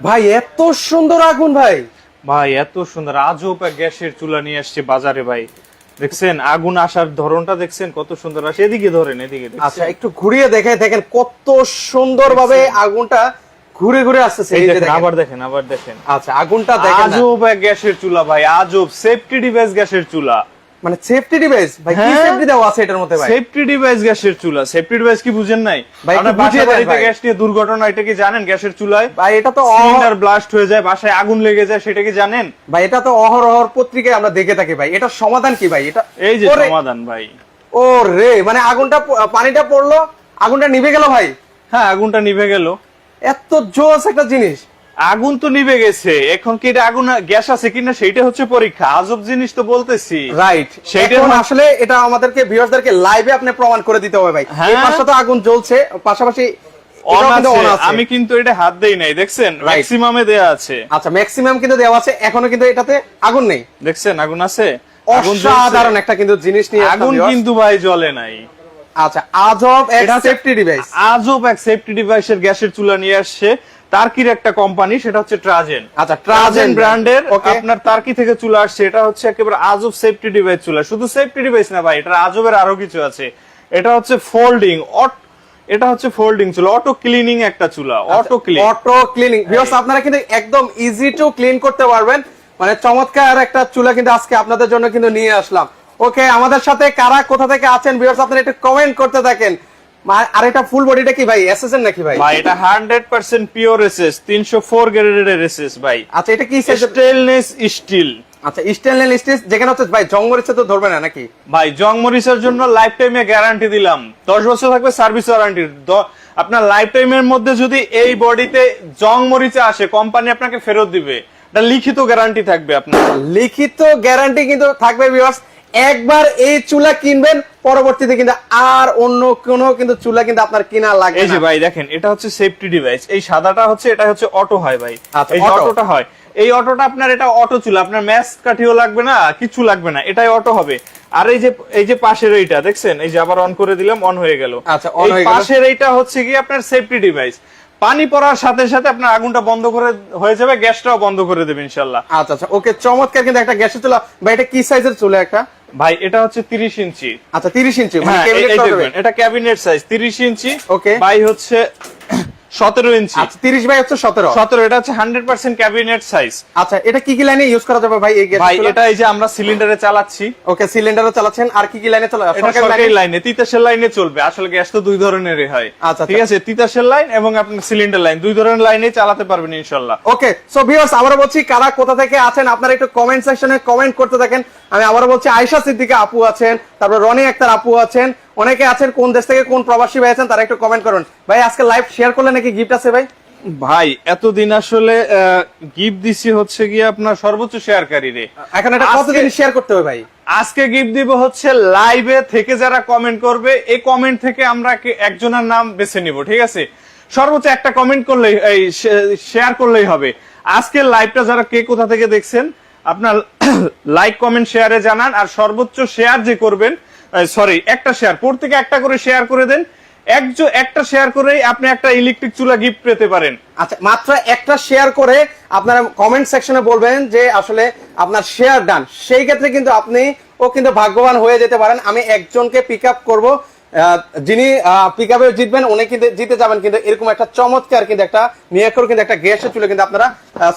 ভাই এত সুন্দর আগুন ভাই। ভাই এত সুন্দর। আজব গ্যাসের চুলা নিয়ে আসছে বাজারে ভাই। দেখছেন আগুন আসার ধরনটা দেখছেন কত সুন্দর আসে। এদিকে ধরেন এদিকে আচ্ছা একটু ঘুরিয়ে দেখে দেখেন কত সুন্দর ভাবে আগুনটা ঘুরে ঘুরে আসতেছে। আবার দেখেন আবার দেখেন। আচ্ছা আগুনটা দেখেন আজব গ্যাসের চুলা ভাই আজব সেফটি ডিভাইস গ্যাসের চুলা। মানে সেফটি ডিভাইস ভাই কি হ্যাঁ। সেফটি দেওয়া আছে এটার মধ্যে ভাই? সেফটি ডিভাইস গ্যাসের চুলা। সেফটি ডিভাইস কি বুঝেন নাই? আপনার বাসা বাড়িতে গ্যাস নিয়ে দুর্ঘটনা এটা কি জানেন গ্যাসের চুলায়? ভাই এটা তো সিলিন্ডার ব্লাস্ট হয়ে যায় বাসায় আগুন লেগে যায় সেটা কি জানেন? ভাই এটা তো অহরহর পত্রিকায় আমরা দেখে থাকি ভাই। এটা সমাধান কি ভাই? এটা এই যে সমাধান ভাই। ও রে মানে আগুনটা পানিটা পড়ল আগুনটা নিভে গেল ভাই? হ্যাঁ আগুনটা নিভে গেল। এত জোস একটা জিনিস। আগুন তো নিভে গেছে। এখন কি এটা আগুন গ্যাস আছে কিনা সেটা হচ্ছে পরীক্ষা। আজব জিনিস তো বলতেছি। রাইট সেইটা আসলে এটা আমাদেরকে ভিউয়ারদেরকে লাইভে আপনি প্রমাণ করে দিতে হবে ভাই। হ্যাঁ। এই পাশে তো আগুন জ্বলছে পাশাপাশি। আমি কিন্তু এটা হাত দেই নাই দেখছেন? ম্যাক্সিমামে দেয়া আছে। আচ্ছা ম্যাক্সিমাম কিন্তু দেওয়া আছে এখনও কিন্তু এটাতে আগুন নেই। দেখছেন? আগুন আছে। অসাধারণ একটা কিন্তু জিনিস নিয়ে আগুন কিন্তু ভাই জ্বলে নাই। আচ্ছা আজব এক সেফটি ডিভাইস আজব এক সেফটি ডিভাইসের গ্যাসের চুলা নিয়ে আসছে। তার্কির একটা কোম্পানি সেটা হচ্ছে ট্রাজেন আচ্ছা, ট্রাজেন ব্র্যান্ডের আপনার তার্কি থেকে চুলা আসছে এটা হচ্ছে একেবারে আজব সেফটি ডিভাইস চুলা। শুধু সেফটি ডিভাইস না ভাই এটা আজবের আরও কিছু আছে। এটা হচ্ছে ফোল্ডিং এটা হচ্ছে ফোল্ডিং চুলা অটো ক্লিনিং একটা চুলা auto clean auto cleaning viewers আপনারা কিন্তু একদম ইজি টু ক্লিন করতে পারবেন। মানে চমৎকার একটা চুলা কিন্তু আজকে আপনাদের জন্য কিন্তু নিয়ে আসলাম। ওকে আমাদের সাথে কারা কোথা থেকে আছেন? ভিউয়ার্স আপনারা একটু কমেন্ট করতে থাকেন। আর এটা ফুল বডিটা কি ভাই? এসএসএন নাকি ভাই? ভাই এটা হান্ড্রেড পার্সেন্ট পিওর এসএস তিনশো ফোর গ্রেডের এসএস ভাই। আচ্ছা এটা কি এর- স্টেনলেস স্টিল আচ্ছা স্টেনলেস স্টিল যেখানে হচ্ছে ভাই জঙ্গল ইচ্ছে তো ধরবে না নাকি? ভাই জং মরিচের জন্য লাইফ টাইমে গ্যারান্টি দিলাম। দশ বছর থাকবে সার্ভিস ওয়ারেন্টি আপনার লাইফ টাইমের মধ্যে যদি এই বডিতে জং মরিচে আসে কোম্পানি আপনাকে ফেরত দিবে। এটা লিখিত গ্যারান্টি থাকবে আপনার। লিখিত গ্যারান্টি কিন্তু থাকবে ভিউয়ার্স একবার এই চুলা কিনবেন পরবর্তীতে কিন্তু আর অন্য কোনো কিন্তু চুলা কিন্তু আপনার কিনা লাগে এই যে ভাই দেখেন এটা হচ্ছে সেফটি ডিভাইস এই সাদাটা হচ্ছে এটা হচ্ছে অটো হয় ভাই। আচ্ছা, এই অটোটা হয় এই অটোটা আপনার এটা অটো চুলা আপনার ম্যাচ কাঠিও লাগবে না কিছু লাগবে না এটাই অটো হবে। আর এই যে এই যে পাশের এইটা দেখছেন? এই যে আবার অন করে দিলাম অন হয়ে গেল। আচ্ছা, এই হয়ে গেল। পাশের এইটা হচ্ছে কি আপনার সেফটি ডিভাইস পানি পড়ার সাথে সাথে আপনার আগুনটা বন্ধ করে হয়ে যাবে গ্যাসটাও বন্ধ করে দেবে ইনশাল্লাহ। আচ্ছা আচ্ছা ওকে চমৎকার কিন্তু একটা গ্যাসের চুলা। ভাই এটা কি সাইজের চুলা একটা? ভাই এটা হচ্ছে তিরিশ ইঞ্চি। আচ্ছা তিরিশ ইঞ্চি মানে হবে? এটা ক্যাবিনেট সাইজ তিরিশ ইঞ্চি। ওকে বাই হচ্ছে সতেরো ইঞ্চি। আচ্ছা তিরিশ বাই হচ্ছে সতেরো। সতেরো এটা হচ্ছে হান্ড্রেড পার্সেন্ট ক্যাবিনেট সাইজ আচ্ছা এটা কি কি লাইনে ইউজ করা যাবে ভাই এই গ্যাস ভাই এটা এই যে আমরা সিলিন্ডারে চালাচ্ছি। ওকে সিলিন্ডারও চালাচ্ছেন আর কি কি লাইনে সরকারি লাইনে তিতাসের লাইনে চলবে। আসলে গ্যাস তো দুই ধরনেরই হয়। আচ্ছা, ঠিক আছে তিতাসের লাইন এবং আপনার সিলিন্ডার লাইন দুই ধরনের লাইনে চালাতে পারবেন ইনশাল্লাহ। ওকে সো ভিউয়ার্স আবারও বলছি কারা কোথা থেকে আছেন আপনারা একটু কমেন্ট সেকশনে কমেন্ট করতে থাকেন। আমি আবারও বলছি আয়শা সিদ্দিকা আপু আছেন তারপর রনি আক্তার আপু আছেন অনেকে আছেন কোন দেশ থেকে কোন প্রবাসী ভাই আছেন তারা একটু কমেন্ট করুন। ভাই আজকে লাইভ শেয়ার করলে নাকি গিফট আছে ভাই? ভাই এতদিন আসলে গিফট দিছি হচ্ছে গিয়ে আপনার সর্বোচ্চ শেয়ারকারী রে। এখন এটা কতদিন শেয়ার করতে হবে ভাই? আজকে গিফট দিব হচ্ছে লাইভে থেকে যারা কমেন্ট করবে এই কমেন্ট থেকে আমরা একজনের নাম বেছে নিব ঠিক আছে? সর্বোচ্চ একটা কমেন্ট করলেই এই শেয়ার করলেই হবে। আজকে লাইভটা যারা কে কোথা থেকে দেখছেন আপনার লাইক কমেন্ট শেয়ারে জানান আর সর্বোচ্চ শেয়ার যে করবেন সরি একটা শেয়ার প্রত্যেকে একটা করে শেয়ার করে দেন। একজন একটা শেয়ার করেই আপনি একটা ইলেকট্রিক চুলা গিফট পেতে পারেন। আচ্ছা মাত্র একটা শেয়ার করে আপনারা কমেন্ট সেকশনে বলবেন যে আসলে আপনার শেয়ার ডান সেই ক্ষেত্রে কিন্তু আপনি ও কিন্তু ভাগ্যবান হয়ে যেতে পারেন। আমি একজনকে পিক আপ করব। যিনি পিক আপে জিতবেন উনি কিন্তু জিতে যাবেন কিন্তু এরকম একটা চমৎকার কিন্তু একটা মিয়াকর কিন্তু একটা গ্যাসের চুলা কিন্তু আপনারা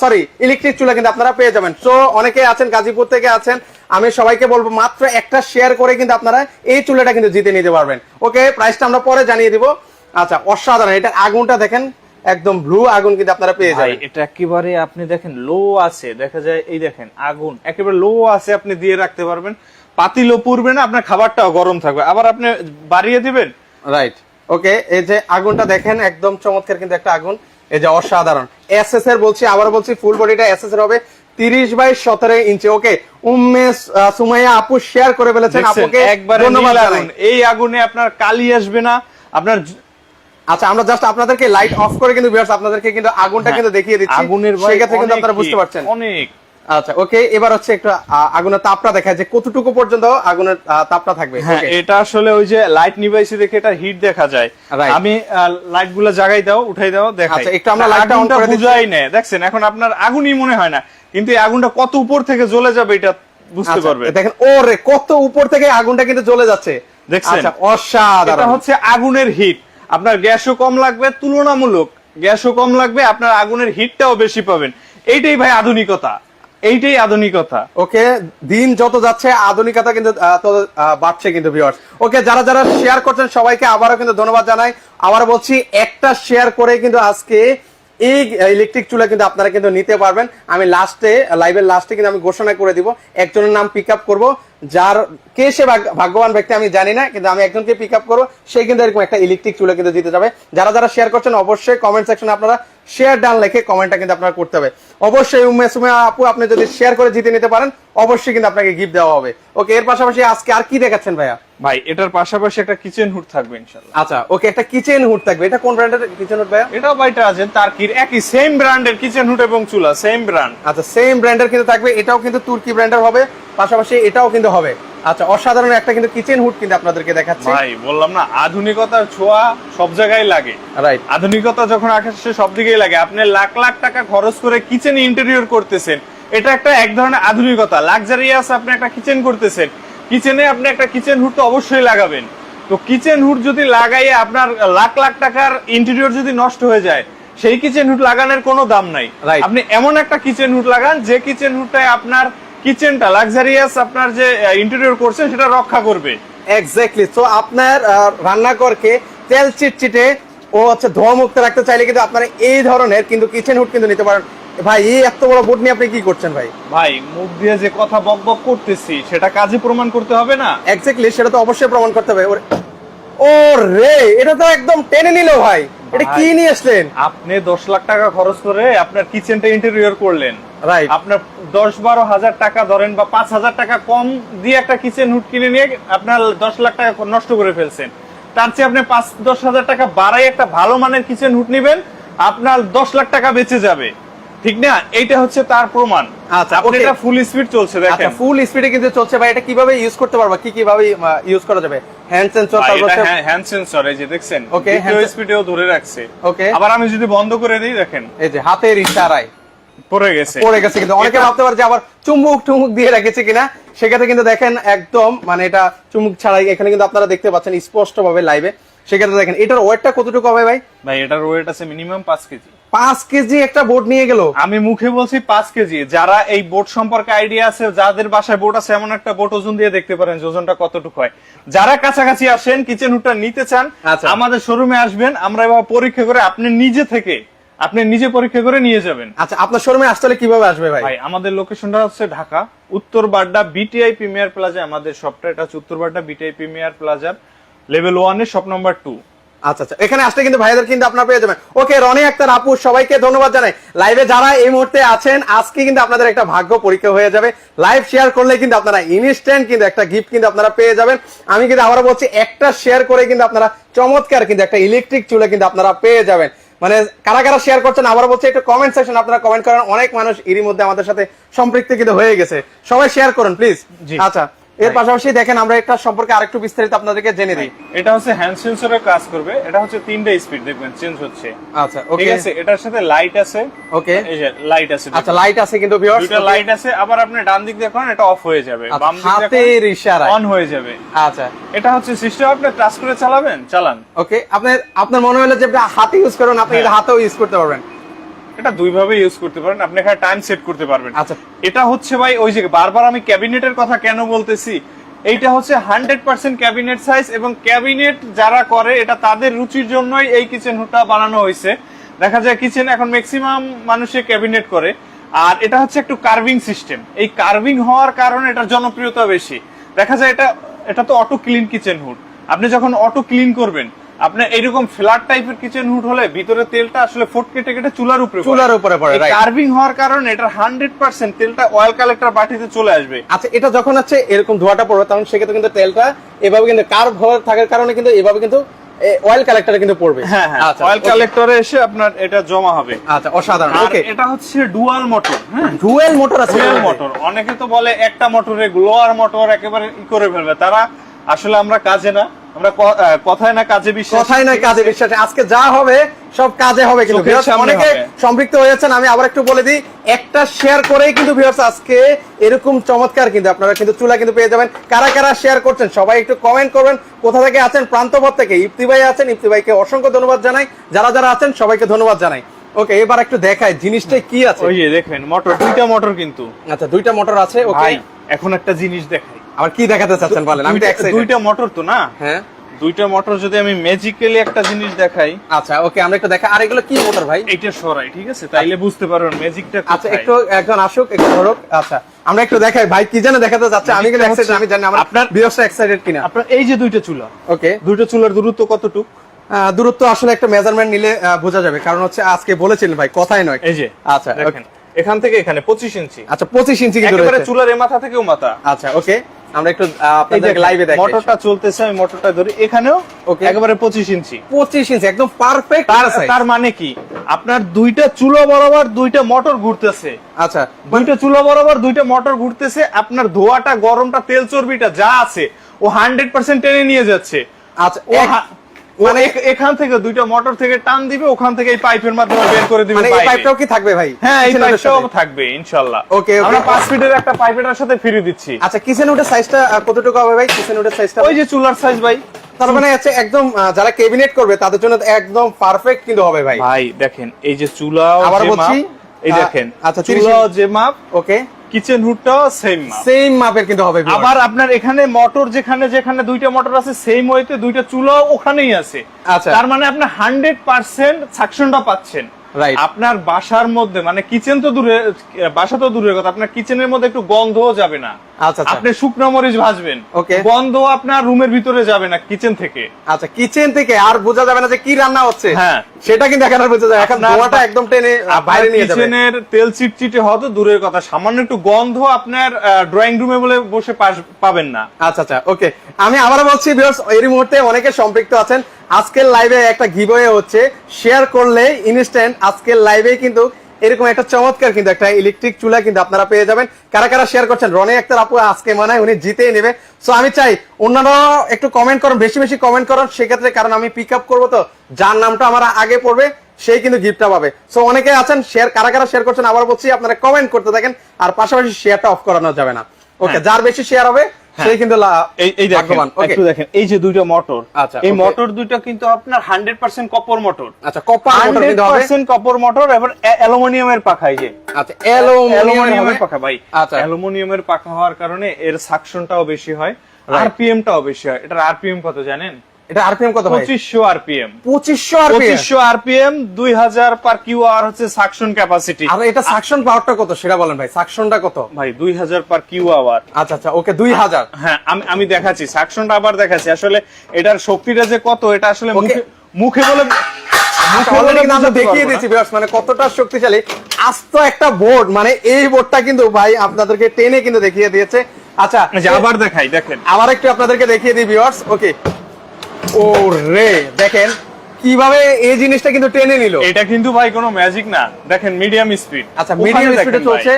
সরি ইলেকট্রিক চুলা কিন্তু আপনারা পেয়ে যাবেন। তো অনেকে আছেন গাজীপুর থেকে আছেন আমি সবাইকে বলব মাত্র একটা শেয়ার করে কিন্তু আপনারা এই চুলাটা কিন্তু জিতে নিতে পারবেন। ওকে প্রাইসটা আমরা পরে জানিয়ে দিব। আচ্ছা অসাধারণ এটা আগুনটা দেখেন একদম ব্লু আগুন কিন্তু আপনারা পেয়ে যাবেন। এটা একেবারে আপনি দেখেন লো আছে দেখা যায় এই দেখেন আগুন একেবারে লো আছে আপনি দিয়ে রাখতে পারবেন। পাতিলও পুড়বে না আপনার খাবারটাও গরম থাকবে। আবার আপনি বাড়িয়ে দিবেন? রাইট ওকে এই যে আগুনটা দেখেন একদম চমৎকার কিন্তু একটা আগুন। এই যে অসাধারণ। এসএস এর বলছি আবার বলছি ফুল বডিটা এসএস এর হবে তিরিশ বাই সতেরো ইঞ্চি। ওকে উম্মে সুমাইয়া আপু শেয়ার করে ফেলেছেন। আপুকে একবারে ধন্যবাদ এই আগুনে আপনার কালি আসবে না আপনার আচ্ছা আমরা জাস্ট আপনাদেরকে লাইট অফ করে কিন্তু আপনাদেরকে কিন্তু আগুনটা হ্যাঁ, কিন্তু দেখিয়ে দিচ্ছি। আগুনের সেই ক্ষেত্রে কিন্তু আপনারা বুঝতে পারছেন। অনেক। আচ্ছা ওকে এবার হচ্ছে একটু আগুনের তাপটা দেখায় যে কতটুকু পর্যন্ত আগুনের তাপটা থাকবে। হ্যাঁ এটা আসলে ওই যে লাইট নিভাইছি দেখে এটা হিট দেখা যায়. আমি লাইটগুলো জাগাই দাও উঠাই দাও দেখাই। আচ্ছা, একটু আমরা lightটা on আগুনটা করে। বুঝাই নেই দেখছেন এখন আপনার আগুনই মনে হয় না কিন্তু এই আগুনটা কত উপর থেকে জ্বলে যাবে এটা বুঝতে আচ্ছা, পারবে। দেখেন ওরে কত উপর থেকে আগুনটা কিন্তু জ্বলে যাচ্ছে। দেখছেন? আচ্ছা এটা অসাধারণ হচ্ছে আগুনের হিট আপনার গ্যাসও কম লাগবে তুলনামূলক। গ্যাসও কম লাগবে আপনার আগুনের হিটটাও বেশি পাবেন। এইটাই ভাই আধুনিকতা। এইটাই আধুনিকতা। ওকে, দিন যত যাচ্ছে, আধুনিকতা কিন্তু বাড়ছে কিন্তু ভিউয়ার্স ওকে, যারা যারা শেয়ার করছেন, সবাইকে আবারও কিন্তু ধন্যবাদ জানাই। আবার বলছি, একটা শেয়ার করে কিন্তু আজকে এই ইলেকট্রিক চুলা কিন্তু আপনারা কিন্তু নিতে পারবেন। আমি লাস্টে লাইভের লাস্টে কিন্তু আমি ঘোষণা করে দিব। একজনের নাম পিক আপ করব, যার, কে সে ভাগ- ভাগ্যবান ব্যক্তি আমি জানি না, কিন্তু আমি একজনকে পিক আপ করব, সে কিন্তু এরকম একটা ইলেকট্রিক চুলা কিন্তু জিতে যাবে। যারা যারা শেয়ার করছেন, অবশ্যই কমেন্ট সেকশনে আপনারা শেয়ার ডান লিখে কমেন্টটা কিন্তু আপনারা করতে হবে। অবশ্যই উম্মে সুমে আপু আপনি যদি শেয়ার করে জিতে নিতে পারেন অবশ্যই কিন্তু আপনাকে গিফট দেওয়া হবে। ওকে এর পাশাপাশি আজকে আর কি দেখাচ্ছেন ভাইয়া? ভাই এটার পাশাপাশি একটা কিচেন হুড থাকবে ইনশাল্লাহ আচ্ছা ওকে একটা কিচেন হুড থাকবে। এটা কোন ব্র্যান্ডের কিচেন হুড ভাইয়া? এটাও বাইটা আছে তার্কির একই সেম ব্র্যান্ডের কিচেন হুড এবং চুলা সেম ব্র্যান্ড আচ্ছা সেম ব্র্যান্ডের কিন্তু থাকবে। এটাও কিন্তু তুর্কি ব্র্যান্ডের হবে। পাশাপাশি এটাও কিন্তু হবে। আচ্ছা অসাধারণ একটা কিন্তু কিচেন হুড কিন্তু আপনাদেরকে দেখাচ্ছি। ভাই বললাম না আধুনিকতার ছোঁয়া সব জায়গায় লাগে। রাইট আধুনিকতা যখন আকাশে সব দিকেই লাগে আপনি লাখ লাখ টাকা খরচ করে কিচেন ইন্টেরিয়র করতেছেন। এটা একটা এক ধরনের আধুনিকতা। লাক্সারিয়াস আপনি একটা কিচেন করতেছেন। কিচেনে আপনি একটা কিচেন হুড তো অবশ্যই লাগাবেন। তো কিচেন হুড যদি লাগাইয়ে আপনার লাখ লাখ টাকার ইন্টেরিয়র যদি নষ্ট হয়ে যায় সেই কিচেন হুড লাগানোর কোনো দাম নাই। আপনি এমন একটা কিচেন হুড লাগান যে কিচেন হুডটায় আপনার কিচেনটা লাক্সারিয়াস আপনার যে ইন্টেরিয়র করছেন সেটা রক্ষা করবে। এক্স্যাক্টলি তো আপনার রান্নাঘরকে তেল চিটচিটে ও হচ্ছে ধোয়া মুক্ত রাখতে চাইলে কিন্তু আপনারা এই ধরনের কিন্তু কিচেন হুড কিন্তু নিতে পারেন। ভাই এই এত বড় বোর্ড নিয়ে আপনি কি করছেন ভাই? ভাই মুখ দিয়ে যে কথা বক বক করতেছি সেটা কাজে প্রমাণ করতে হবে না? এক্স্যাক্টলি সেটা তো অবশ্যই প্রমাণ করতে হবে। ওরে- ও রে এটা তো একদম টেনে নিল ভাই। এটা কি নিয়ে আসলেন? আপনি দশ লাখ টাকা খরচ করে আপনার কিচেনটা ইন্টেরিয়র করলেন। রাইট আপনার দশ বারো হাজার টাকা ধরেন বা পাঁচ হাজার টাকা কম দিয়ে একটা কিচেন হুড কিনে নিয়ে আপনার দশ লাখ টাকা নষ্ট করে ফেলছেন। তার চেয়ে আপনি পাঁচ দশ হাজার টাকা বাড়াই একটা ভালো মানের কিচেন হুড নিবেন আপনার দশ লাখ টাকা বেঁচে যাবে। ঠিক না? এইটা হচ্ছে তার প্রমাণ। আচ্ছা, এটা ফুল স্পিড চলছে আচ্ছা ফুল স্পিডে কিন্তু চলছে ভাই এটা কীভাবে ইউজ করতে পারবা? কি কীভাবে ইউজ করা যাবে? হ্যান্ড সেন্সর তারপর হ্যান্ড সেন্সর এই যে দেখছেন hand sen- স্পিডেও ধরে রাখছে। Okay. আবার আমি যদি বন্ধ করে দিই দেখেন। এই যে হাতের ইশারায়। পড়ে গেছে। পড়ে গেছে কিন্তু। অনেকে ভাবতে পারে যে আবার চুম্বুক টুমুক দিয়ে রেখেছে কিনা। সেক্ষেত্রে কিন্তু দেখেন একদম মানে এটা চুমুক ছাড়াই এখানে কিন্তু আপনারা দেখতে পাচ্ছেন স্পষ্ট ভাবে লাইভে সেক্ষেত্রে দেখেন এটার ওয়েটটা কতটুকু হবে ভাই? ভাই এটার ওয়েট আছে মিনিমাম পাঁচ কেজি। পাঁচ কেজি একটা বোর্ড নিয়ে গেল। আমি মুখে বলছি পাঁচ কেজি। যারা এই বোট সম্পর্কে আইডিয়া আছে যাদের বাসায় বোট আছে এমন একটা বোট ওজন দিয়ে দেখতে পারেন ওজনটা কতটুকু হয়। যারা কাছাকাছি আসেন কিচেন হুডটা নিতে চান আচ্ছা। আমাদের শোরুমে আসবেন আমরা এবার পরীক্ষা করে আপনি নিজে থেকে আপনি নিজে পরীক্ষা করে নিয়ে যাবেন। আচ্ছা আপনার শোরুমে আসতে হলে কীভাবে আসবে ভাই? ভাই আমাদের লোকেশনটা হচ্ছে ঢাকা উত্তর বাড্ডা বিটিআই প্রিমিয়ার প্লাজা আমাদের শপটা এটা হচ্ছে উত্তর বাড্ডা বিটিআই প্রিমিয়ার প্লাজার লেভেল ওয়ানের শপ নাম্বার টু আচ্ছা আচ্ছা। এখানে আসলে কিন্তু ভাইদের কিন্তু আপনারা পেয়ে যাবেন। ওকে রনি আক্তার আপু সবাইকে ধন্যবাদ জানাই। লাইভে যারা এই মুহূর্তে আছেন আজকে কিন্তু আপনাদের একটা ভাগ্য পরীক্ষা হয়ে যাবে। লাইভ শেয়ার করলে কিন্তু আপনারা ইনস্ট্যান্ট কিন্তু একটা গিফট কিন্তু আপনারা পেয়ে যাবেন। আমি কিন্তু আবার বলছি একটা শেয়ার করে কিন্তু আপনারা চমৎকার কিন্তু একটা ইলেকট্রিক চুলে কিন্তু আপনারা পেয়ে যাবেন। মানে কারা কারা শেয়ার করছেন আবার বলছি একটু কমেন্ট সেকশন আপনারা কমেন্ট করেন। অনেক মানুষ এরই মধ্যে আমাদের সাথে সম্পৃক্ত কিন্তু হয়ে গেছে। সবাই শেয়ার করুন প্লিজ আচ্ছা। এর পাশাপাশি দেখেন আমরা একটা সম্পর্কে আরেকটু বিস্তারিত আপনাদেরকে জেনে দিই। এটা হচ্ছে হ্যান্ড সেন্সরের কাজ করবে এটা হচ্ছে তিনটা স্পিড দেখবেন চেঞ্জ হচ্ছে। আচ্ছা ওকে ঠিক আছে এটার সাথে লাইট আছে ওকে এই যে লাইট আছে আচ্ছা লাইট আছে কিন্তু ভিউয়ার্স দুইটা লাইট আছে আবার আপনি ডান দিক দেখুন এটা অফ হয়ে যাবে। আচ্ছা, বাম দিক হাতের ইশারায়। অন হয়ে যাবে। আচ্ছা। এটা হচ্ছে সিস্টেম আপনি টাচ করে চালাবেন চালান। ওকে আপনার আপনার মনে হলো যে আপনি হাতে ইউজ করেন আপনি হ্যাঁ। হাতেও ইউজ করতে পারবেন। এটা দুই ভাবে ইউজ করতে পারেন। আপনি এখানে টাইম সেট করতে পারবেন। আচ্ছা। এটা হচ্ছে ভাই ওই যে বারবার আমি ক্যাবিনেটের কথা কেন বলতেছি? এইটা হচ্ছে হান্ড্রেড পার্সেন্ট ক্যাবিনেট সাইজ এবং ক্যাবিনেট যারা করে এটা তাদের রুচির জন্যই এই কিচেন হুডটা বানানো হয়েছে। দেখা যায় কিচেন এখন ম্যাক্সিমাম মানুষে ক্যাবিনেট করে। আর এটা হচ্ছে একটু কার্ভিং সিস্টেম এই কার্ভিং হওয়ার কারণে এটার জনপ্রিয়তা বেশি। দেখা যায় এটা এটা তো অটো ক্লিন কিচেন হুড আপনি যখন অটো ক্লিন করবেন আপনার এইরকম ফ্ল্যাট টাইপের কিচেন হুড হলে ভিতরে তেলটা আসলে ফোট কেটে কেটে চুলার উপরে চুলার উপরে পড়ে. কার্ভিং হওয়ার কারণে এটার হান্ড্রেড পার্সেন্ট তেলটা অয়েল কালেক্টর বাটিতে চলে আসবে। আচ্ছা এটা যখন হচ্ছে এরকম ধোয়াটা পড়বে তখন সেক্ষেত্রে কিন্তু তেলটা এভাবে কিন্তু কার্ভ হওয়ার থাকার কারণে কিন্তু এভাবে কিন্তু অয়েল কালেক্টরে কিন্তু পড়বে। হ্যাঁ হ্যাঁ আচ্ছা অয়েল কালেক্টরে এসে আপনার এটা জমা হবে। আচ্ছা অসাধারণ ওকে এটা হচ্ছে ডুয়াল মোটর হ্যাঁ? ডুয়েল মোটর আছে। ডুয়াল মোটর অনেকে তো বলে একটা মোটরে গ্লোয়ার মোটর একেবারে ই করে ফেলবে। তারা আসলে আমরা কাজে না। আমরা কথায় না কাজে বিশ্বাস কথাই নয় কাজে বিশ্বাস। আজকে যা হবে সব কাজে হবে কিন্তু অনেকে। সম্পৃক্ত হয়েছেন আমি আবার একটু বলে দিই একটা শেয়ার করেই কিন্তু ভিউয়ার্স আজকে এরকম চমৎকার কিন্তু আপনারা কিন্তু চুলা কিন্তু পেয়ে যাবেন। কারা কারা শেয়ার করছেন সবাই একটু কমেন্ট করবেন। কোথা থেকে আছেন? প্রান্তপথ থেকে। ইফতি ভাই আছেন ইফতি ভাইকে অসংখ্য ধন্যবাদ জানাই। যারা যারা আছেন সবাইকে ধন্যবাদ জানাই। ওকে এবার একটু দেখাই জিনিসটা কি আছে? ওই যে দেখবেন মোটর দুইটা মোটর কিন্তু। আচ্ছা দুইটা মোটর আছে ওকে এখন একটা জিনিস দেখাই। আবার কি দেখাতে চাচ্ছেন বলেন? আমি তো excited। দুইটা মোটর তো না? হ্যাঁ। দুইটা মোটর যদি আমি ম্যাজিক্যালি একটা জিনিস দেখাই। আচ্ছা ওকে আমরা একটু দেখাই। আর এগুলো কি মোটর ভাই? এইটা সরাই ঠিক আছে? তাইলে বুঝতে পারবেন ম্যাজিকটা আচ্ছা একটু একজন আসুক একটু ধরুক। আচ্ছা আমরা একটু দেখাই। ভাই কি জানে দেখাতে যাচ্ছে আমি কিন্তু এক্সাইটেড আমি জানি আমার আপনার- বিয়সটা এক্সাইটেড কিনা। আপনার এই যে দুইটা চুলা ওকে। দুইটা চুলার দূরত্ব কতটুক? দূরত্ব আসলে একটা মেজারমেন্ট নিলে বোঝা যাবে। কারণ হচ্ছে আজকে বলেছিলেন ভাই কথাই নয়। এই যে আচ্ছা দেখেন। এখান থেকে এখানে পঁচিশ ইঞ্চি। আচ্ছা পঁচিশ ইঞ্চি কিন্তু একেবারে চুলার এ মাথা থেকেও মাথা। আচ্ছা ওকে। আমরা একটু আপনাদের লাইভে দেখি মোটরটা চলতেছে আমি মোটরটা ধরি। এখানেও ওকে একেবারে পঁচিশ ইঞ্চি। পঁচিশ ইঞ্চি একদম পারফেক্ট তার মানে কি? আপনার দুইটা চুলো বরাবর দুইটা মোটর ঘুরতেছে। আচ্ছা দুইটা চুলো বরাবর দুইটা মোটর ঘুরতেছে আপনার ধোয়াটা গরমটা তেল চর্বিটা যা আছে ও হান্ড্রেড পার্সেন্ট টেনে নিয়ে যাচ্ছে। আচ্ছা এখ- এখান থেকে দুইটা মোটর থেকে টান দিবে ওখান থেকে এই পাইপের মাধ্যমে বের করে দিবে মানে এই পাইপটাও কি থাকবে ভাই? হ্যাঁ এই পাইপটাও থাকবে Okay, okay. আমরা পাঁচ ফিটের একটা পাইপের সাথে ফিরে দিচ্ছি। আচ্ছা কিচেন উডের সাইজটা কতটুকু হবে ভাই? কিচেন উডের সাইজটা ওই যে চুলার সাইজ ভাই। তার মানে হচ্ছে একদম যারা ক্যাবিনেট করবে তাদের জন্য একদম পারফেক্ট কিন্তু হবে ভাই। ভাই দেখেন এই যে চুলাও আবার বলছি, এই দেখেন আচ্ছা, 30 চুলাও যে মাপ ওকে কিচেন হুডটাও সেম সেম মাপের কিন্তু হবে আবার আপনার এখানে মোটর যেখানে যেখানে দুইটা মোটর আছে সেম ওয়েতে দুইটা চুলাও ওখানেই আছে আচ্ছা। তার মানে আপনি হান্ড্রেড পার্সেন্ট সাকশনটা পাচ্ছেন. আপনার বাসার মধ্যে মানে কিচেন তো দূরে বাসা তো দূরের কথা আপনার কিচেনের মধ্যে একটু গন্ধও যাবে না। আপনি শুকনো মরিচ ভাজবেন। Okay. গন্ধ আপনার রুমের ভিতরে যাবে না কিচেন থেকে। আচ্ছা কিচেন থেকে আর বোঝা যাবে না যে কি রান্না হচ্ছে। হ্যাঁ। সেটা কিন্তু এখন আর বোঝা যায় এখন ধোঁয়াটা একদম টেনে বাইরে নিয়ে যাবে। কিচেনের তেল চিটচিটে হয়তো দূরের কথা। সামান্য একটু গন্ধ আপনার ড্রয়িং রুমে বলে বসে পাবেন না। আচ্ছা আচ্ছা ওকে আমি আবার বলছি ভিউয়ার্স এই মুহূর্তে অনেকে সম্পৃক্ত আছেন। আজকের লাইভে একটা গিভওয়ে হচ্ছে। শেয়ার করলে ইনস্ট্যান্ট আজকের লাইভে কিন্তু এরকম একটা চমৎকার কিন্তু একটা ইলেকট্রিক চুলা কিন্তু আপনারা পেয়ে যাবেন। কারা কারা শেয়ার করছেন? রনি আক্তার আপু আজকে মনে হয় উনি জিতেই নেবে। সো আমি চাই অন্যান্য একটু কমেন্ট করুন বেশি বেশি কমেন্ট করুন সেক্ষেত্রে কারণ আমি পিক আপ করব তো যার নামটা আমার আগে পড়বে সেই কিন্তু গিফটটা পাবে। সো অনেকে আছেন শেয়ার কারা কারা শেয়ার করছেন আবার বলছি আপনারা কমেন্ট করতে থাকেন আর পাশাপাশি শেয়ারটা অফ করানো যাবে না। ওকে হ্যাঁ। যার বেশি শেয়ার হবে সেই কিন্তু এই এই দেখেন একটু দেখেন এই যে দুইটা মোটর আচ্ছা, এই. মোটর দুইটা কিন্তু আপনার হান্ড্রেড পার্সেন্ট কপর মোটর আচ্ছা কপার মোটর হান্ড্রেড কিন্তু হবে। পার্সেন্ট কপর মোটর এবার অ্যালুমিনিয়ামের পাখা এই যে। আচ্ছা অ্যালুমিনিয়ামের পাখা ভাই। আচ্ছা। অ্যালুমিনিয়ামের পাখা হওয়ার কারণে এর সাকশনটাও বেশি হয় আরপিএমটাও বেশি হয়। এটার আরপিএম কত জানেন? এটা আরপিএম কত ভাই? পঁচিশশো আরপিএম 2500 আরপিএম পঁচিশশো আরপিএম দুই হাজার পার হচ্ছে সাকশন ক্যাপাসিটি আর এটা সাকশন পাওয়ারটা কত? সেটা বলেন ভাই সাকশনটা কত? ভাই পার আচ্ছা আচ্ছা ওকে 2000 হ্যাঁ আমি আমি দেখাচ্ছি সাকশনটা আবার দেখাচ্ছি। আসলে এটার শক্তিটা যে কত এটা আসলে মুখে মুখে বলে আমরা দেখিয়ে মানে কতটা শক্তিশালী। আস্ত একটা বোর্ড মানে এই বোর্ডটা কিন্তু ভাই আপনাদেরকে টেনে কিন্তু দেখিয়ে দিয়েছে। আচ্ছা আবার দেখাই দেখেন। আবার একটু আপনাদেরকে দেখিয়ে দিই ভিউয়ার্স ওকে। ও রে দেখেন কীভাবে এই জিনিসটা কিন্তু টেনে নিল। এটা কিন্তু ভাই কোনো ম্যাজিক না। দেখেন মিডিয়াম স্পিড আচ্ছা মিডিয়াম স্পিডে চলছে।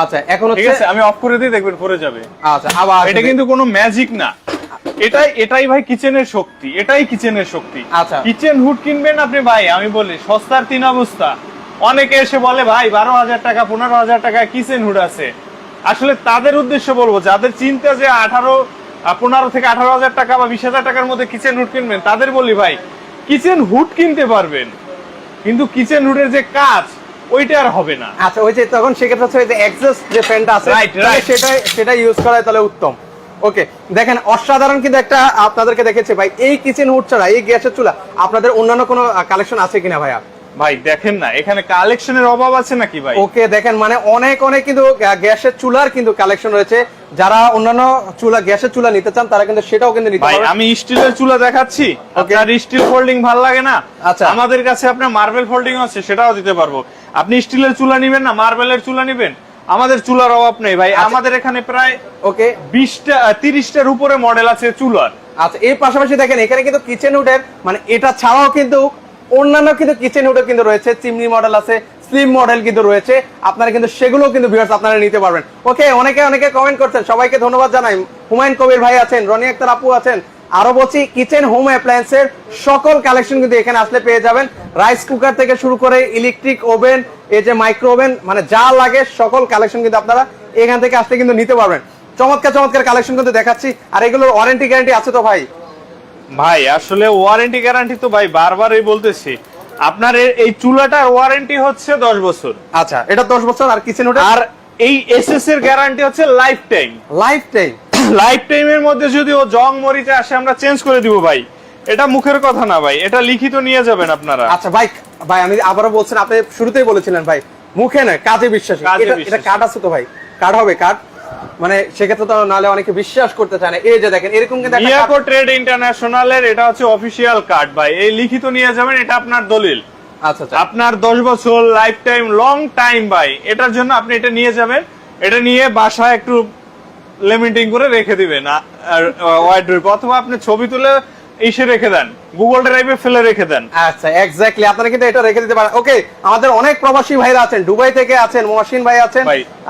আচ্ছা এখন ঠিক আছে আমি অফ করে দিই দেখবেন পরে যাবে। আচ্ছা আবার এটা কিন্তু কোনো ম্যাজিক না। এটাই এটাই ভাই কিচেনের শক্তি। এটাই কিচেনের শক্তি। আচ্ছা। কিচেন হুড কিনবেন আপনি ভাই আমি বলি সস্তার তিন অবস্থা। অনেকে এসে বলে ভাই বারো হাজার টাকা পনেরো হাজার টাকা কিচেন হুড আছে। আসলে তাদের উদ্দেশ্য বলব যাদের চিন্তা যে আঠারো পনেরো থেকে আঠারো হাজার টাকা বা বিশ হাজার টাকার মধ্যে কিচেন হুড কিনবেন। তাদের বলি ভাই কিচেন হুড কিনতে পারবেন। কিন্তু কিচেন হুডের যে কাজ ওইটা আর হবে না। আচ্ছা ওই যে তখন সেক্ষেত্রে হচ্ছে যে এক্সস্ট যে ফ্যানটা আছে Right, তাহলে right. সেটা সেটা ইউজ করা তাহলে উত্তম। ওকে দেখেন অসাধারণ কিন্তু একটা আপনাদেরকে দেখেছে ভাই। এই কিচেন হুড ছাড়া এই গ্যাসের চুলা আপনাদের অন্যান্য কোনো কালেকশন আছে কিনা ভাইয়া? ভাই দেখেন না এখানে কালেকশনের অভাব আছে নাকি ভাই? ওকে দেখেন মানে অনেক অনেক কিন্তু গ্যাসের চুলার কিন্তু কালেকশন রয়েছে। যারা অন্যান্য চুলা গ্যাসের চুলা নিতে চান তারা কিন্তু সেটাও কিন্তু নিতে ভাই আমি স্টিলের চুলা দেখাচ্ছি। আপনার স্টিল ফোল্ডিং ভালো লাগে না? আচ্ছা। আমাদের কাছে আপনার মার্বেল ফোল্ডিং আছে সেটাও দিতে পারব। আপনি স্টিলের চুলা নিবেন না মার্বেলের চুলা নিবেন? আমাদের চুলার অভাব নেই ভাই। আচ্ছা। আমাদের এখানে প্রায় ওকে। বিশটা তিরিশটার উপরে মডেল আছে চুলার। আচ্ছা এর পাশাপাশি দেখেন এখানে কিন্তু কিচেন হুডের মানে এটা ছাড়াও কিন্তু অন্যান্য কিন্তু কিচেন হুডও কিন্তু রয়েছে চিমনি মডেল আছে স্লিম মডেল কিন্তু রয়েছে। আপনারা কিন্তু সেগুলো কিন্তু ভিউয়ার্স আপনারা নিতে পারবেন। ওকে অনেকে অনেকে কমেন্ট করছেন, সবাইকে ধন্যবাদ জানাই। হুমায়ুন কবির ভাই আছেন, রনি আক্তার আপু আছেন। আরও বলছি কিচেন হোম অ্যাপ্লায়েন্সের সকল কালেকশন কিন্তু এখানে আসলে পেয়ে যাবেন। রাইস কুকার থেকে শুরু করে ইলেকট্রিক ওভেন এই যে মাইক্রো ওভেন মানে যা লাগে, সকল কালেকশন কিন্তু আপনারা এখান থেকে আসলে কিন্তু নিতে পারবেন। চমৎকার চমৎকার কালেকশন কিন্তু দেখাচ্ছি। আর এগুলোর ওয়ারেন্টি গ্যারান্টি আছে তো ভাই? ভাই আসলে ওয়ারেন্টি গ্যারান্টি তো ভাই বারবারই বলতেছি। আপনার এই চুলাটার ওয়ারেন্টি হচ্ছে দশ বছর। আচ্ছা এটা দশ বছর আর কিচেন ওটা? আর এই এসএস এর গ্যারান্টি হচ্ছে life time life time life টাইমের মধ্যে যদি ও জং মরিচে আসে আমরা চেঞ্জ করে দিব ভাই। এটা মুখের কথা না ভাই এটা লিখিত নিয়ে যাবেন আপনারা। আচ্ছা ভাই ভাই আমি আবারও বলছেন আপনি শুরুতেই বলেছিলেন ভাই। মুখে নয় কাজে বিশ্বাস। এটা। কার্ড আছে তো ভাই? কার্ড হবে কার্ড মানে সেক্ষেত্রে তো নাহলে অনেকে বিশ্বাস করতে চায় না। এই যে দেখেন এরকম কিন্তু ইয়াকো ট্রেড ইন্টারন্যাশনালের এটা হচ্ছে অফিসিয়াল কার্ড ভাই। এই লিখিত নিয়ে যাবেন এটা আপনার দলিল। আচ্ছা আচ্ছা। আপনার দশ বছর লাইফ টাইম লং টাইম ভাই। এটার জন্য আপনি এটা নিয়ে যাবেন এটা নিয়ে বাসায় একটু লিমিটিং করে রেখে দিবেন আর ওয়াইড্রোপ অথবা আপনি ছবি তুলে ইসে রেখে দেন গুগল ড্রাইভে ফেলে রেখে দেন। আচ্ছা এক্স্যাক্টলি আপনারা কিন্তু এটা রেখে দিতে পারেন। ওকে আমাদের অনেক প্রবাসী ভাইরা আছেন। দুবাই থেকে আছেন মহসিন ভাই আছেন।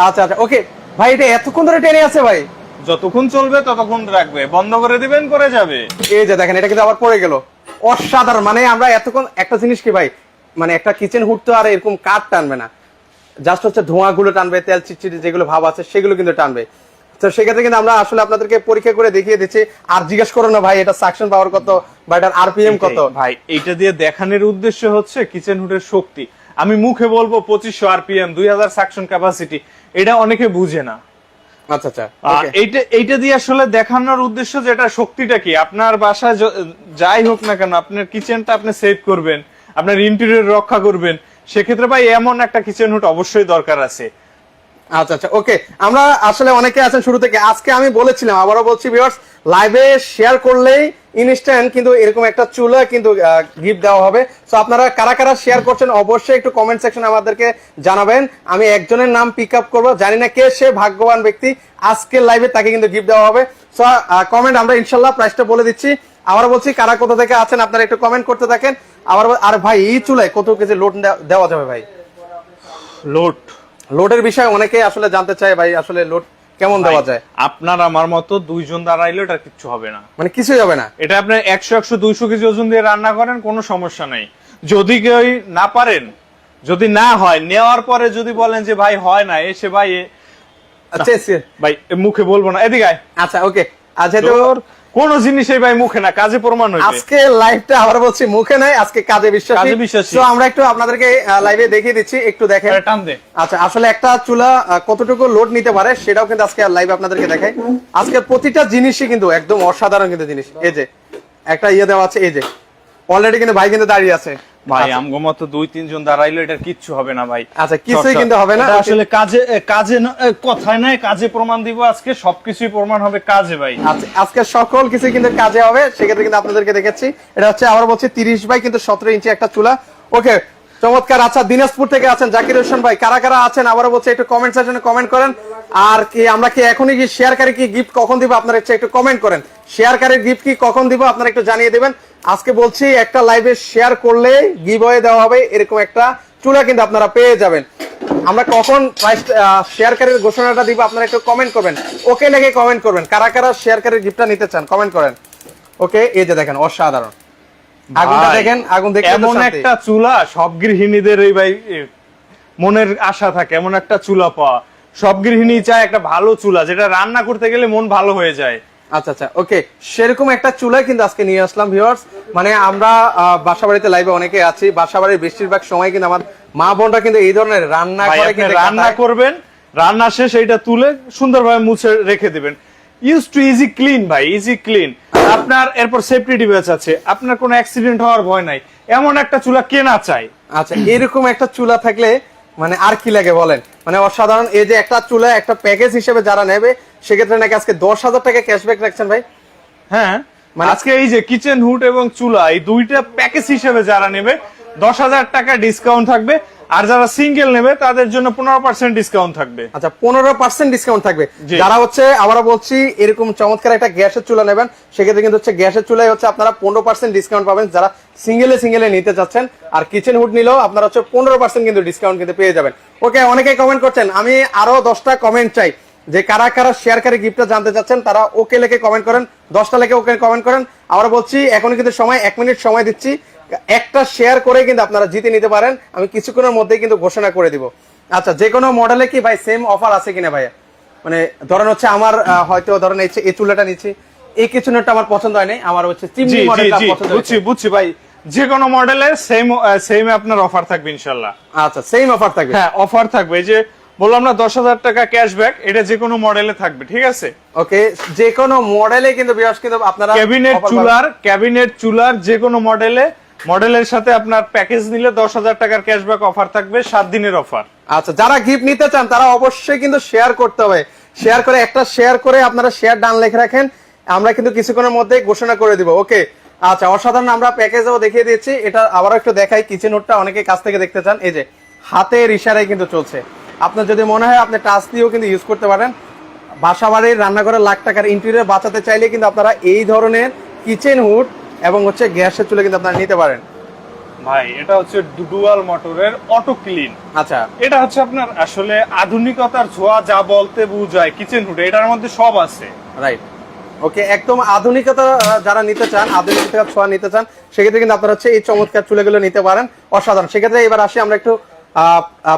আচ্ছা আচ্ছা। ওকে ভাই এটা এতক্ষণ ধরে টেনে আছে ভাই। যতক্ষণ চলবে ততক্ষণ রাখবে। বন্ধ করে দিবেন করে যাবে। এই যে দেখেন এটা কিন্তু আবার পড়ে গেল। অসাধারণ মানে আমরা এতক্ষণ একটা জিনিস কি ভাই মানে একটা কিচেন হুড তো আর এরকম কাঠ টানবে না। জাস্ট হচ্ছে ধোঁয়াগুলো টানবে তেল চিটচিটি যেগুলো ভাব আছে সেগুলো কিন্তু টানবে। তো সেক্ষেত্রে কিন্তু আমরা আসলে আপনাদেরকে পরীক্ষা করে দেখিয়ে দিচ্ছি। আর জিজ্ঞেস করো না ভাই এটা সাকশন পাওয়ার কত বা এটার আরপিএম কত? ভাই এটা দিয়ে দেখানোর উদ্দেশ্য হচ্ছে কিচেন হুডের শক্তি। আমি মুখে বলব পঁচিশশো আরপিএম দুই হাজার সাকশন ক্যাপাসিটি এটা অনেকে বুঝে না। আচ্ছা আচ্ছা এইটা এইটা দিয়ে আসলে দেখানোর উদ্দেশ্য যে এটা শক্তিটা কি? আপনার বাসায় যাই হোক না কেন আপনার কিচেনটা আপনি সেভ করবেন আপনার ইন্টেরিয়র রক্ষা করবেন। সেক্ষেত্রে ভাই এমন একটা কিচেন হুড অবশ্যই দরকার আছে। আচ্ছা আচ্ছা ওকে। আমরা আসলে অনেকে আছেন শুরু থেকে। আজকে আমি বলেছিলাম আবারও বলছি ভিউয়ার্স লাইভে শেয়ার করলেই ইনস্ট্যান্ট কিন্তু এরকম একটা চুলা কিন্তু গিফট দেওয়া হবে। সো আপনারা কারা কারা শেয়ার করছেন অবশ্যই একটু কমেন্ট সেকশনে আমাদেরকে জানাবেন। আমি একজনের নাম পিক আপ করব। জানি না কে সে ভাগ্যবান ব্যক্তি আজকের লাইভে তাকে কিন্তু গিফট দেওয়া হবে। সো কমেন্ট আমরা ইনশাল্লাহ প্রাইসটা বলে দিচ্ছি। আবার বলছি কারা কোথা থেকে আছেন আপনারা একটু কমেন্ট করতে থাকেন। আবার আর ভাই এই চুলায় কত কেজি লোড দেওয়া যাবে ভাই? লোড লোডের বিষয়ে অনেকে আসলে জানতে চায় ভাই আসলে লোড কেমন দেওয়া যায়? আপনার আমার মতো দুইজন দাঁড়াইলে এটা কিচ্ছু হবে না। মানে কিছুই হবে না? এটা আপনি একশো একশো দুইশো কেজি ওজন দিয়ে রান্না করেন কোনো সমস্যা নাই। যদি কেউ না পারেন যদি না হয় নেওয়ার পরে যদি বলেন যে ভাই হয় না এসে ভাই আচ্ছা ভাই মুখে বলব না। এদিকে আচ্ছা ওকে। আচ্ছা তোর কোন জিনিসই ভাই মুখে না কাজে প্রমাণ আজকে লাইভটা আবার বলছি মুখে নাই আজকে কাজে বিশ্বাস। কাজে বিশ্বাসী। তো আমরা একটু আপনাদেরকে লাইভে দেখিয়ে দিচ্ছি একটু দেখেন। আরে টান দে। আচ্ছা আসলে একটা চুলা কতটুকু লোড নিতে পারে সেটাও কিন্তু আজকে লাইভে আপনাদেরকে দেখাই। আজকে প্রতিটা জিনিসই কিন্তু একদম অসাধারণ কিন্তু জিনিস। এই যে একটা ইয়ে দেওয়া আছে এই যে। অলরেডি কিন্তু ভাই কিন্তু দাঁড়িয়ে আছে। ভাই আমগো মতো দুই তিনজন দাঁড়াইলে এটার কিচ্ছু হবে না ভাই। আচ্ছা, কিছুই। কিন্তু হবে না। আসলে কাজে কাজে না- কথায় নাই কাজে প্রমাণ দিব আজকে সবকিছুই প্রমাণ হবে কাজে ভাই। আচ্ছা আজকে সকল কিছু কিন্তু কাজে হবে সেক্ষেত্রে কিন্তু আপনাদেরকে দেখেছি। এটা হচ্ছে আবার বলছি তিরিশ বাই কিন্তু সতেরো ইঞ্চি একটা চুলা। ওকে চমৎকার। আচ্ছা দিনাজপুর থেকে আছেন জাকির হোসেন ভাই। কারা কারা আছেন? আবারও বলছি একটু কমেন্ট সেকশনে কমেন্ট করেন। আর কি আমরা কি এখনই কি শেয়ার শেয়ারকারী কি গিফট কখন দিব আপনারা হচ্ছে একটু কমেন্ট করেন। শেয়ার শেয়ারকারীর গিফট কি কখন দিব আপনারা একটু জানিয়ে দিবেন। আজকে বলছি একটা লাইভে শেয়ার করলে গিভ দেওয়া হবে এরকম একটা চুলা কিন্তু আপনারা পেয়ে যাবেন। আমরা কখন প্রাইস শেয়ারকারীর ঘোষণাটা দিব আপনারা একটু কমেন্ট করবেন। ওকে লেগে কমেন্ট করবেন? কারা কারা শেয়ারকারীর গিফটটা নিতে চান কমেন্ট করেন। ওকে এই যে দেখেন অসাধারণ। আগুনটা দেখেন আগুন দেখে এমন একটা চুলা সব গৃহিণীদের এই ভাই মনের আশা থাকে এমন একটা চুলা পাওয়া। সব গৃহিণী চায় একটা ভালো চুলা যেটা রান্না করতে গেলে মন ভালো হয়ে যায়। আচ্ছা আচ্ছা ওকে সেরকম একটা চুলা কিন্তু আজকে নিয়ে আসলাম ভিউয়ার্স মানে আমরা আহ, বাসা বাড়িতে লাইভে অনেকে আছি বেশিরভাগ সময় কিন্তু আমার মা বোনরা কিন্তু এই ধরনের রান্না করে কিন্তু রান্না করবেন রান্না শেষ এইটা তুলে সুন্দরভাবে মুছে রেখে দিবেন। ইউজ টু ইজি ক্লিন ভাই ইজি ক্লিন আপনার এরপর সেফটি ডিভাইস আছে। আপনার কোনো অ্যাক্সিডেন্ট হওয়ার ভয় নাই। এমন একটা চুলা কেনা চাই আচ্ছা এরকম একটা চুলা থাকলে মানে আর কি লাগে বলেন? মানে অসাধারণ এই যে একটা চুলা একটা প্যাকেজ হিসেবে যারা নেবে সেক্ষেত্রে নাকি আজকে দশ হাজার টাকা ক্যাশব্যাক রাখছেন ভাই? হ্যাঁ মানে- আজকে এই যে কিচেন হুড এবং চুলা এই দুইটা প্যাকেজ হিসেবে যারা নেবে দশ হাজার টাকা ডিসকাউন্ট থাকবে। আর যারা সিঙ্গেল নেবে তাদের জন্য পনেরো পার্সেন্ট ডিসকাউন্ট থাকবে। আচ্ছা পনেরো পার্সেন্ট ডিসকাউন্ট থাকবে। যারা হচ্ছে আবারও বলছি এরকম চমৎকার একটা গ্যাসের চুলা নেবেন। সেক্ষেত্রে কিন্তু হচ্ছে গ্যাসের চুলায় হচ্ছে আপনারা পনেরো পার্সেন্ট ডিসকাউন্ট পাবেন। যারা সিঙ্গেলে সিঙ্গেলে নিতে চাচ্ছেন আর কিচেন হুড নিলেও আপনারা হচ্ছে পনেরো পার্সেন্ট কিন্তু ডিসকাউন্ট কিন্তু পেয়ে যাবেন। ওকে অনেকে কমেন্ট করছেন আমি আরও দশটা কমেন্ট চাই। যে কারা কারা শেয়ারকারী গিফটটা জানতে চাচ্ছেন তারা ওকে লেখে কমেন্ট করেন দশটা লেখে ওকে কমেন্ট করেন। আবার বলছি এখন কিন্তু সময় এক মিনিট সময় দিচ্ছি। একটা শেয়ার করে কিন্তু আপনারা জিতে নিতে পারেন। আমি কিছুক্ষণের মধ্যেই কিন্তু ঘোষণা করে দিব। আচ্ছা যে কোনো মডেলে কি ভাই সেম অফার আছে কিনা ভাইয়া? মানে ধরেন হচ্ছে আমার হয়তো ধরেন এই এই চুলাটা নিচ্ছি এই কিচেনটা আমার পছন্দ হয় নাই আমার হচ্ছে চিমনি মডেলটা পছন্দ বুঝছি বুঝছি ভাই। যে কোনো মডেলে সেম সেম আপনার অফার থাকবে ইনশাল্লাহ আচ্ছা সেম অফার থাকবে। হ্যাঁ অফার থাকবে। এই যে বললাম না দশ হাজার টাকা ক্যাশব্যাক এটা যে কোনো মডেলে থাকবে ঠিক আছে? ওকে যে কোনো মডেলে কিন্তু বিয়াস কিন্তু আপনারা ক্যাবিনেট চুলার ক্যাবিনেট চুলার যে কোনো মডেলে মডেলের সাথে আপনার প্যাকেজ নিলে দশ হাজার টাকার ক্যাশব্যাক অফার থাকবে সাত দিনের অফার আচ্ছা যারা গিফট নিতে চান তারা অবশ্যই কিন্তু শেয়ার করতে হবে। শেয়ার করে একটা শেয়ার করে আপনারা শেয়ার ডান লিখে রাখেন। আমরা কিন্তু কিছুক্ষণের মধ্যে ঘোষণা করে দিব ওকে? আচ্ছা অসাধারণ আমরা প্যাকেজও দেখিয়ে দিচ্ছি। এটা আবারও একটু দেখাই কিচেন নোটটা অনেকে কাছ থেকে দেখতে চান। এই যে হাতের ইশারায় কিন্তু চলছে। আপনার যদি মনে হয় আপনি টাচ দিয়েও কিন্তু ইউজ করতে পারেন। বাসা বাড়ির রান্নাঘরে লাখ টাকার ইন্টেরিয়র বাঁচাতে চাইলে কিন্তু আপনারা এই ধরনের কিচেন হুড এবং হচ্ছে গ্যাসের চুলে কিন্তু আপনারা নিতে পারেন। ভাই এটা হচ্ছে ডুয়াল মোটরের অটো ক্লিন আচ্ছা। এটা হচ্ছে আপনার আসলে আধুনিকতার ছোঁয়া যা বলতে বুঝায় কিচেন হুড এটার মধ্যে সব আছে। রাইট ওকে একদম আধুনিকতা যারা নিতে চান আধুনিকতার ছোঁয়া নিতে চান সেক্ষেত্রে কিন্তু আপনারা হচ্ছে এই চমৎকার চুলেগুলো নিতে পারেন। অসাধারণ। সেক্ষেত্রে এবার আসি আমরা একটু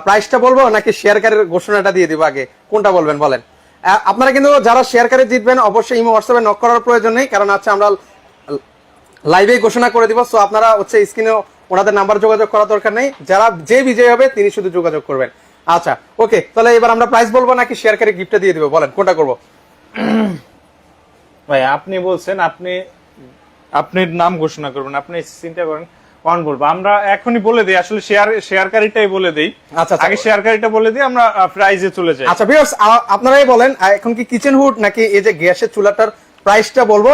প্রাইসটা বলব নাকি শেয়ারকারের ঘোষণাটা দিয়ে দিব আগে? কোনটা বলবেন বলেন? আপনারা কিন্তু যারা শেয়ারকারে জিতবেন, অবশ্যই ইমো হোয়াটসঅ্যাপে নক করার প্রয়োজন নেই, কারণ আছে আমরা লাইভে ঘোষণা করে দিব সো আপনারা হচ্ছে স্ক্রিনে ওনাদের নাম্বার যোগাযোগ করার দরকার নেই। যারা যে বিজয়ী হবে, তিনি শুধু যোগাযোগ করবেন। আচ্ছা ওকে তাহলে এবার আমরা প্রাইস বলব নাকি শেয়ার শেয়ারকারে গিফটটা দিয়ে দিব? বলেন, কোনটা করব? ভাই, আপনি বলছেন, আপনি আপনি নাম ঘোষণা করবেন, আপনি চিন্তা করেন কোন বলব? আমরা এখনই বলে দিই আসলে শেয়ার শেয়ারকারীটাই বলে দেই। আচ্ছা, আচ্ছা। আগে শেয়ারকারীটা বলে দিই আমরা প্রাইজে চলে যাই। আচ্ছা ভিউয়ার্স আপনারাই বলেন এখন কি কিচেন হুড নাকি এই যে গ্যাসের চুলাটার প্রাইসটা বলব?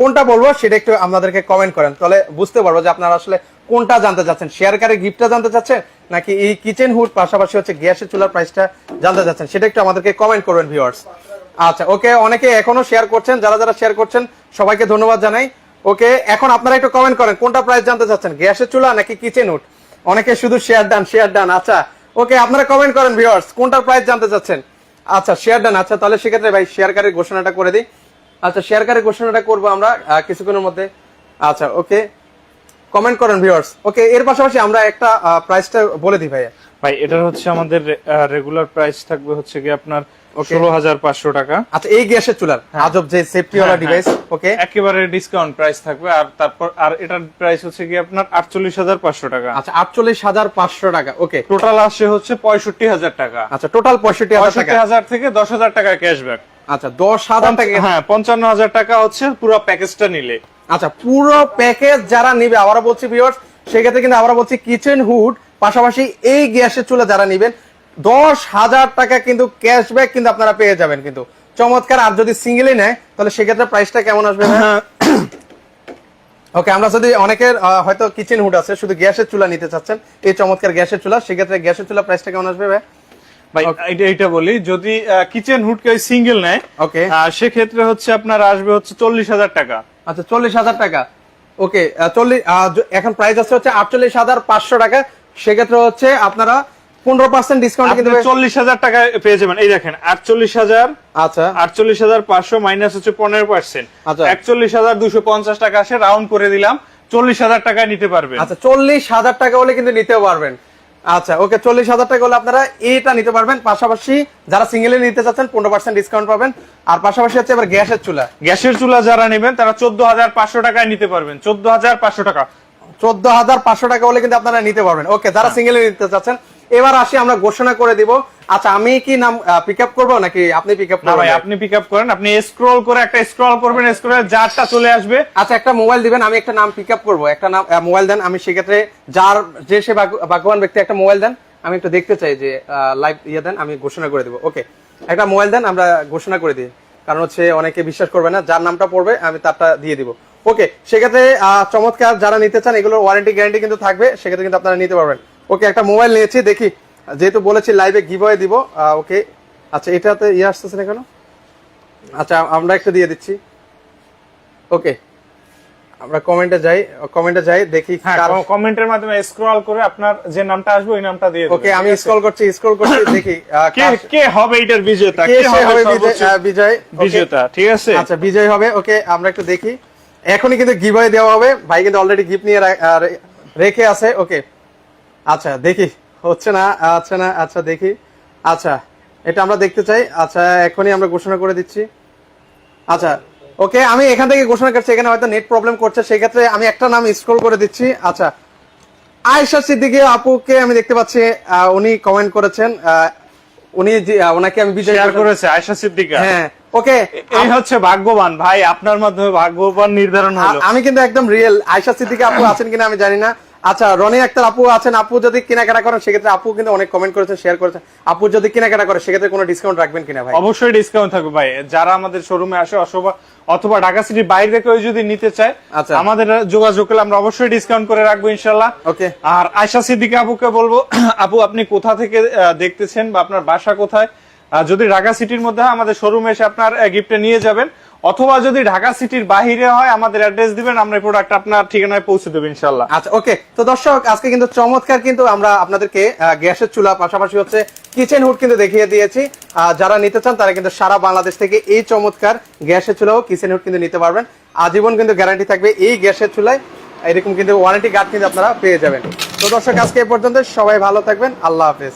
কোনটা বলব সেটা একটু আমাদেরকে কমেন্ট করেন। তাহলে বুঝতে পারব যে আপনারা আসলে কোনটা জানতে চাচ্ছেন। শেয়ারকারী গিফটটা জানতে চাচ্ছেন নাকি এই কিচেন হুড পাশাপাশি হচ্ছে গ্যাসের চুলার প্রাইসটা জানতে চাচ্ছেন? সেটা একটু আমাদেরকে কমেন্ট করবেন ভিউয়ার্স আচ্ছা ওকে অনেকে এখনও শেয়ার করছেন যারা যারা শেয়ার করছেন সবাইকে ধন্যবাদ জানাই। ওকে, এখন আপনারা একটু কমেন্ট করেন, কোনটা প্রাইস জানতে চাচ্ছেন? গ্যাসের চুলা নাকি কিচেন হুড অনেকে শুধু শেয়ার ডান শেয়ার ডান আচ্ছা। ওকে, আপনারা কমেন্ট করেন ভিউয়ার্স কোনটার প্রাইস জানতে চাচ্ছেন? আচ্ছা শেয়ার ডান আচ্ছা তাহলে সেক্ষেত্রে ভাই শেয়ারকারীর ঘোষণাটা করে দিই। আচ্ছা শেয়ারকারীর ঘোষণাটা করব আমরা কিছুক্ষণের মধ্যে। আচ্ছা ওকে। কমেন্ট করেন ভিউয়ার্স ওকে, এর পাশাপাশি আমরা একটা প্রাইসটা বলে দিই ভাইয়া। ভাই, এটার হচ্ছে আমাদের রেগুলার প্রাইস থাকবে হচ্ছে কি আপনার. ষোলো হাজার পাঁচশো টাকা। আচ্ছা এই গ্যাসের চুলার আজব যে সেফটি ওয়ালা হ্যাঁ, ডিভাইস হ্যাঁ। ওকে একেবারে ডিসকাউন্ট প্রাইস থাকবে আর তারপর আর এটার প্রাইস হচ্ছে কি আপনার আটচল্লিশ হাজার পাঁচশো টাকা। আচ্ছা আটচল্লিশ হাজার পাঁচশো টাকা ওকে টোটাল আসে হচ্ছে পঁয়ষট্টি হাজার টাকা। আচ্ছা টোটাল পঁয়ষট্টি হাজার থেকে দশ হাজার টাকা ক্যাশব্যাক আচ্ছা দশ হাজার টাকা হ্যাঁ পঞ্চান্ন হাজার টাকা হচ্ছে পুরো প্যাকেজটা নিলে। আচ্ছা পুরো প্যাকেজ যারা নিবে আবারও বলছি ভিউয়ার্স সেক্ষেত্রে কিন্তু আবারও বলছি কিচেন হুড পাশাপাশি এই গ্যাসের চুলা যারা নিবেন দশ হাজার টাকা কিন্তু ক্যাশব্যাক কিন্তু আপনারা পেয়ে যাবেন কিন্তু। চমৎকার আর যদি সিঙ্গেলি নেয় তাহলে সেক্ষেত্রে প্রাইসটা কেমন আসবে হ্যাঁ। ওকে আমরা যদি অনেকের হয়তো কিচেন হুড আছে শুধু গ্যাসের চুলা নিতে চাচ্ছেন এই চমৎকার গ্যাসের চুলা সেক্ষেত্রে গ্যাসের চুলা প্রাইসটা কেমন আসবে ভাই? ভাই এটা এটা বলি যদি কিচেন হুড কেউ সিঙ্গেল নেয় ওকে সেক্ষেত্রে হচ্ছে আপনার আসবে হচ্ছে চল্লিশ হাজার টাকা। আচ্ছা চল্লিশ হাজার টাকা। ওকে চল্লিশ এখন প্রাইস আছে হচ্ছে আটচল্লিশ হাজার পাঁচশো টাকা। সেক্ষেত্রে হচ্ছে আপনারা পনেরো পার্সেন্ট ডিসকাউন্ট কিন্তু চল্লিশ হাজার টাকা পেয়ে যাবেন। এই দেখেন আটচল্লিশ হাজার আচ্ছা। আটচল্লিশ হাজার পাঁচশো মাইনাস হচ্ছে পনেরো পার্সেন্ট আচ্ছা। একচল্লিশ হাজার দুশো পঞ্চাশ টাকা আসে রাউন্ড করে দিলাম চল্লিশ হাজার টাকায় নিতে পারবেন। আচ্ছা চল্লিশ হাজার টাকা হলে কিন্তু নিতেও পারবেন। আচ্ছা ওকে চল্লিশ হাজার টাকা হলে আপনারা এটা নিতে পারবেন। পাশাপাশি যারা সিঙ্গেলে নিতে চাচ্ছেন পনেরো পার্সেন্ট ডিসকাউন্ট পাবেন। আর পাশাপাশি হচ্ছে এবার গ্যাসের চুলা। গ্যাসের চুলা যারা নেবেন তারা চোদ্দ হাজার পাঁচশো টাকায় নিতে পারবেন। চোদ্দ হাজার পাঁচশো টাকা। চোদ্দ হাজার পাঁচশো টাকা হলে কিন্তু আপনারা নিতে পারবেন। ওকে যারা সিঙ্গেলে নিতে চাচ্ছেন এবার আসি আমরা ঘোষণা করে দিব। আচ্ছা আমি কি নাম পিক আপ করব নাকি আপনি পিক আপ না ভাই করবেন? আপনি পিক আপ করেন আপনি স্ক্রল করে একটা স্ক্রল করবেন স্ক্রল যারটা চলে আসবে। আচ্ছা একটা মোবাইল দিবেন আমি একটা নাম পিক আপ করব। একটা নাম মোবাইল দেন আমি সেক্ষেত্রে যার যে সে ভাগ্যবান ব্যক্তি একটা মোবাইল দেন আমি একটু দেখতে চাই যে লাইভ ইয়ে দেন আমি ঘোষণা করে দিব। ওকে একটা মোবাইল দেন আমরা ঘোষণা করে দিই। কারণ হচ্ছে অনেকে বিশ্বাস করবে না যার নামটা পড়বে আমি তারটা দিয়ে দিব। ওকে সেক্ষেত্রে চমৎকার যারা নিতে চান এগুলোর ওয়ারেন্টি গ্যারান্টি কিন্তু থাকবে সেক্ষেত্রে কিন্তু আপনারা নিতে পারবেন। ওকে একটা মোবাইল নিয়েছি দেখি। যেহেতু বলেছি লাইভে গিভওয়ে দিব ওকে। আচ্ছা এটাতে ইয়ে আসতেছে না কেন? আচ্ছা আমরা একটু দিয়ে দিচ্ছি। ওকে আমরা কমেন্টে যাই কমেন্টে যাই দেখি হ্যাঁ কমেন্টের মাধ্যমে স্ক্রল করে আপনার যে নামটা আসবে ওই নামটা দিয়ে ওকে আমি স্ক্রল করছি স্ক্রল করছি দেখি কে কে হবে এটার বিজেতা? কে হবে বিজয়- বিজেতা ঠিক আছে? আচ্ছা বিজয় হবে ওকে আমরা একটু দেখি। এখনই কিন্তু গিভওয়ে দেওয়া হবে ভাই কিন্তু অলরেডি গিফট নিয়ে রেখে আছে ওকে। আচ্ছা দেখি। হচ্ছে না আচ্ছা না আচ্ছা দেখি। আচ্ছা এটা আমরা দেখতে চাই। আচ্ছা এখনই আমরা ঘোষণা করে দিচ্ছি। আচ্ছা ওকে আমি এখান থেকে ঘোষণা করছি এখানে হয়তো নেট প্রবলেম করছে সেই ক্ষেত্রে আমি একটা নাম স্ক্রল করে দিচ্ছি। আচ্ছা আয়েশা সিদ্দিকী আপুকে আমি দেখতে পাচ্ছি উনি কমেন্ট করেছেন উনি যে- ওনাকে আমি বিজয় করেছে আয়শা সিদ্দিকা। হ্যাঁ ওকে এই হচ্ছে ভাগ্যবান ভাই আপনার মাধ্যমে ভাগ্যবান নির্ধারণ হলো। আমি কিন্তু একদম রিয়েল আয়শা সিদ্দিকা আপু আছেন কিনা আমি জানি না। আচ্ছা রনি আক্তার আপু আছেন আপু যদি কেনাকাটা করেন সেক্ষেত্রে আপু কিন্তু অনেক কমেন্ট করেছেন শেয়ার করেছেন। আপু যদি কেনাকাটা করে সেক্ষেত্রে কোনো ডিসকাউন্ট রাখবেন কিনা ভাই? অবশ্যই ডিসকাউন্ট থাকবে ভাই। যারা আমাদের শোরুমে আসে অথবা অথবা ঢাকা সিটির বাইরে কেউ যদি নিতে চায় আচ্ছা। আমাদের যোগাযোগ করলে আমরা অবশ্যই ডিসকাউন্ট করে রাখব ইনশাল্লাহ ওকে আর আয়শা সিদ্দিকা আপুকে বলব আপু আপনি কোথা থেকে দেখতেছেন বা আপনার বাসা কোথায়? যদি ঢাকা সিটির মধ্যে আমাদের শোরুমে এসে আপনার গিফটে নিয়ে যাবেন। অথবা যদি ঢাকা সিটির বাহিরে হয়, আমাদের অ্যাড্রেস দিবেন, আমরা প্রোডাক্ট আপনার ঠিকানায় পৌঁছে দেবো ইনশাল্লাহ আচ্ছা ওকে তো দর্শক, আজকে কিন্তু চমৎকার কিন্তু আমরা আপনাদেরকে গ্যাসের চুলা, পাশাপাশি হচ্ছে কিচেন হুড কিন্তু দেখিয়ে দিয়েছি। যারা নিতে চান, তারা কিন্তু সারা বাংলাদেশ থেকে এই চমৎকার গ্যাসের চুলা ও কিচেন হুড কিন্তু নিতে পারবেন। আজীবন কিন্তু গ্যারান্টি থাকবে এই গ্যাসের চুলায়। এরকম কিন্তু ওয়ারেন্টি কার্ড কিন্তু আপনারা পেয়ে যাবেন। তো দর্শক, আজকে এ পর্যন্ত সবাই ভালো থাকবেন। আল্লাহ হাফেজ।